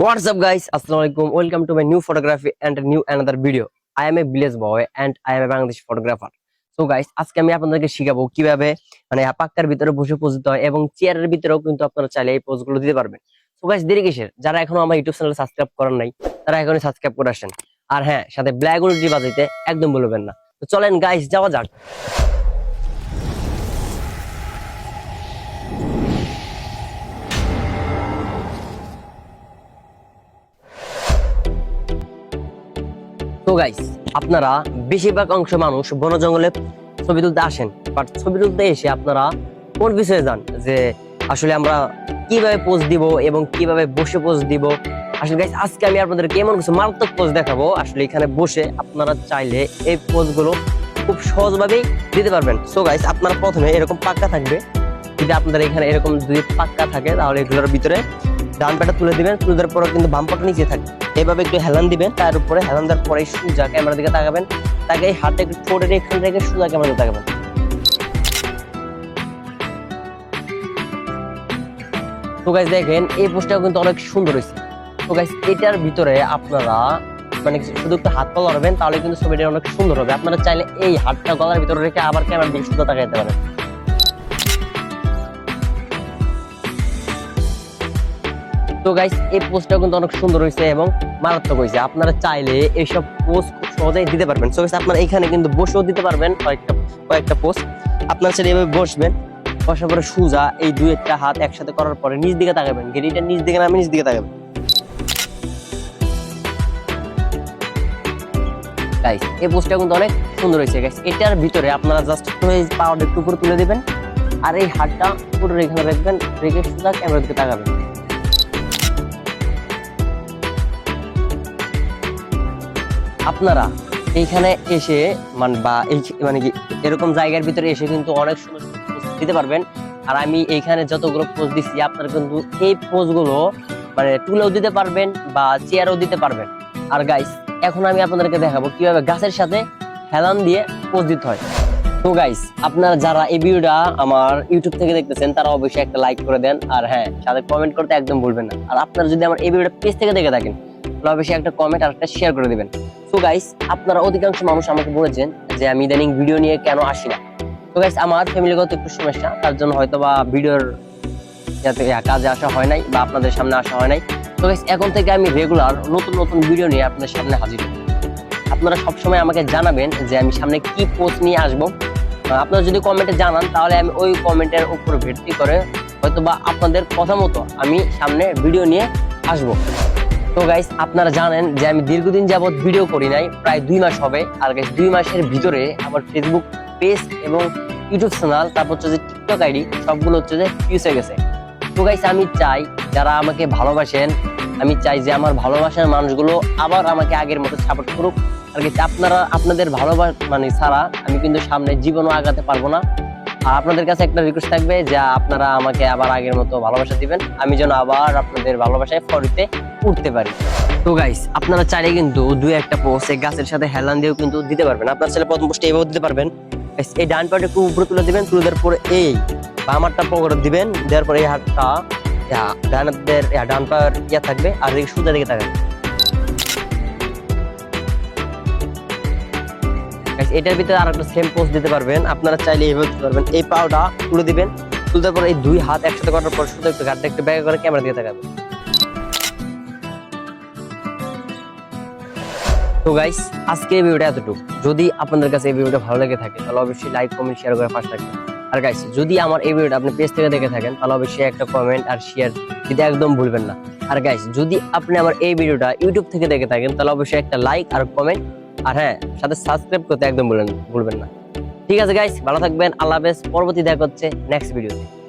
What's up guys? Assalamualaikum. Welcome to my new photography and new another video. I am a village boy and I am a Bangladesh photographer. So guys, আজকে আমি আপনাদেরকে শিখাবো কীভাবে মানে পাক্কার ভিতরে বসে pose দিতে হয় এবং চেয়ারের ভিতরেও কিন্তু আপনারা চাইলে এই পোজগুলো দিতে পারবেন সো গাইস দেরি কিসের যারা এখনও আমার ইউটিউব চ্যানেল সাবস্ক্রাইব করেন নাই তারা এখনই সাবস্ক্রাইব করে আসেন আর হ্যাঁ সাথে ব্ল্যাক বাজাইতে একদম বলবেন না তো চলেন গাইস যাওয়া যাক তো গাইস আপনারা বেশিরভাগ অংশ মানুষ বন জঙ্গলে ছবি তুলতে আসেন বাট ছবি তুলতে এসে আপনারা কোন বিষয়ে যান? যে আসলে আমরা কীভাবে পোজ দিব এবং কীভাবে বসে পোজ দিব? আসলে গাইস আজকে আমি আপনাদেরকে এমন কিছু মারাত্মক পোজ দেখাবো। আসলে এখানে বসে আপনারা চাইলে এই পোজগুলো খুব সহজভাবেই দিতে পারবেন। সো গাইস আপনারা প্রথমে এরকম পাক্কা থাকবে। যদি আপনাদের এখানে এরকম দুই পাক্কা থাকে, তাহলে এগুলোর ভিতরে ডান পাটা তুলে দিবেন, তুলে দেওয়ার পরে কিন্তু বাম পাটা নিচে থাকবে। এভাবে একটু হেলান দিবেন, তার উপরে হেলান দেওয়ার পরে সোজা ক্যামেরার দিকে তাকাবেন। তাকে এই হাতে একটু ঠোঁটের এখান থেকে সোজা ক্যামেরার দিকে তাকাবেন। তো গাইস দেখেন, এই পোস্টটাও কিন্তু অনেক সুন্দর হয়েছে। তো গাইস এটার ভিতরে আপনারা মানে শুধু একটু হাত পা লড়বেন তাহলে কিন্তু ছবিটা অনেক সুন্দর হবে। আপনারা চাইলে এই হাতটা গলার ভিতরে রেখে আবার ক্যামেরার দিকে সোজা তাকাইতে পারেন। তো গাইস এই পোস্টটা কিন্তু অনেক সুন্দর হয়েছে এবং মারাত্মক হয়েছে। আপনারা চাইলে এইসব পোস্ট খুব সহজেই দিতে পারবেন। সো গাইস আপনারা এখানে কিন্তু বসেও দিতে পারবেন কয়েকটা কয়েকটা পোস্ট আপনারা চাইলে এভাবে বসবেন, বসার পরে সুজা এই দুই একটা হাত একসাথে করার পরে নিচ দিকে তাকাবেন। গেরিটা নিচ দিকে নামে নিচ দিকে তাকাবেন গাইস এই পোস্টটা কিন্তু অনেক সুন্দর হয়েছে গাইস এটার ভিতরে আপনারা জাস্ট পাওয়ার একটু উপরে তুলে দিবেন আর এই হাতটা পুরো এখানে রাখবেন, রেখে সুজা ক্যামেরার দিকে তাকাবেন। আপনারা এইখানে এসে মানে বা এই মানে কি, এরকম জায়গার ভিতরে এসে কিন্তু অনেক সুন্দর দিতে পারবেন। আর আমি এইখানে যতগুলো পোজ দিচ্ছি আপনারা কিন্তু এই পোজগুলো মানে তুলেও দিতে পারবেন বা চেয়ারও দিতে পারবেন। আর গাইস এখন আমি আপনাদেরকে দেখাবো কীভাবে গাছের সাথে হেলান দিয়ে পোজ দিতে হয়। তো গাইস আপনারা যারা এই ভিডিওটা আমার ইউটিউব থেকে দেখতেছেন, তারা অবশ্যই একটা লাইক করে দেন। আর হ্যাঁ সাথে কমেন্ট করতে একদম ভুলবেন না। আর আপনারা যদি আমার এই ভিডিওটা পেজ থেকে দেখে থাকেন অবশ্যই একটা কমেন্ট আর একটা শেয়ার করে দিবেন। তো গাইস আপনারা অধিকাংশ মানুষ আমাকে বলেছেন যে আমি ইদানিং ভিডিও নিয়ে কেন আসি না। তো গাইস আমার ফ্যামিলিগত একটু সমস্যা, তার জন্য হয়তো বা ভিডিওর যাতে কাজে আসা হয় নাই বা আপনাদের সামনে আসা হয় নাই। তো গাইস এখন থেকে আমি রেগুলার নতুন নতুন ভিডিও নিয়ে আপনাদের সামনে হাজির। হব আপনারা সবসময় আমাকে জানাবেন যে আমি সামনে কি পোস্ট নিয়ে আসব। আপনারা যদি কমেন্টে জানান, তাহলে আমি ওই কমেন্টের উপর ভিত্তি করে হয়তো বা আপনাদের কথা মতো আমি সামনে ভিডিও নিয়ে আসব। তো গাইস আপনারা জানেন যে আমি দীর্ঘদিন যাবত ভিডিও করি নাই, প্রায় দুই মাস হবে। আর গাইস দুই মাসের ভিতরে আমার ফেসবুক পেজ এবং ইউটিউব চ্যানেল তারপর হচ্ছে যে টিকটক আইডি সবগুলো হচ্ছে যে ফিউজ হয়ে গেছে। তো গাইস আমি চাই যারা আমাকে ভালোবাসেন, আমি চাই যে আমার ভালোবাসার মানুষগুলো আবার আমাকে আগের মতো সাপোর্ট করুক। আর গাইস আপনারা, আপনাদের ভালোবাসা মানে ছাড়া আমি কিন্তু সামনে জীবনও আগাতে পারব না। আর আপনাদের কাছে একটা রিকোয়েস্ট থাকবে যে আপনারা আমাকে আবার আগের মতো ভালোবাসা দিবেন। আমি যেন আবার আপনাদের ভালোবাসায় ফরিতে উঠতে পারি। তো গাইস আপনারা চাইলে কিন্তু দুই একটা পোস্ট গাছের সাথে হেলান দিয়েও কিন্তু দিতে পারবেন। আপনারা চাইলে প্রথম পোস্টে এইভাবে দিতে পারবেন। এই ডান পাটা একটু উপরে তুলে দিবেন তুলে দেওয়ার পরে এই বামারটা পকড় দিবেন দেওয়ার পরে এই হাতটা ডান ইয়া, থাকবে আর এই দিকে থাকবে এটার ভিতরে আর একটা সেম পোস্ট দিতে পারবেন। আপনারা চাইলে এইভাবে দিতে পারবেন। এই পাওটা তুলে দিবেন তুলে দেওয়ার পর এই দুই হাত একসাথে করার পর শুধু একটু গাড়টা একটু ব্যাগ করে ক্যামেরা দিকে তাকাবেন। তো গাইস আজকে এই ভিডিওটা এতটুকু। যদি আপনাদের কাছে এই ভিডিওটা ভালো লেগে থাকে, তাহলে অবশ্যই লাইক কমেন্ট শেয়ার করে পাশে থাকবেন। আর গাইস যদি আমার এই ভিডিওটা আপনি পেজ থেকে দেখে থাকেন, তাহলে অবশ্যই একটা কমেন্ট আর শেয়ার দিতে একদম ভুলবেন না। আর গাইস যদি আপনি আমার এই ভিডিওটা ইউটিউব থেকে দেখে থাকেন, তাহলে অবশ্যই একটা লাইক আর কমেন্ট আর হ্যাঁ সাথে সাবস্ক্রাইব করতে একদম ভুলবেন ভুলবেন না। ঠিক আছে গাইস ভালো থাকবেন, আল্লাহ হাফেজ। পরবর্তী দেখা হচ্ছে নেক্সট ভিডিওতে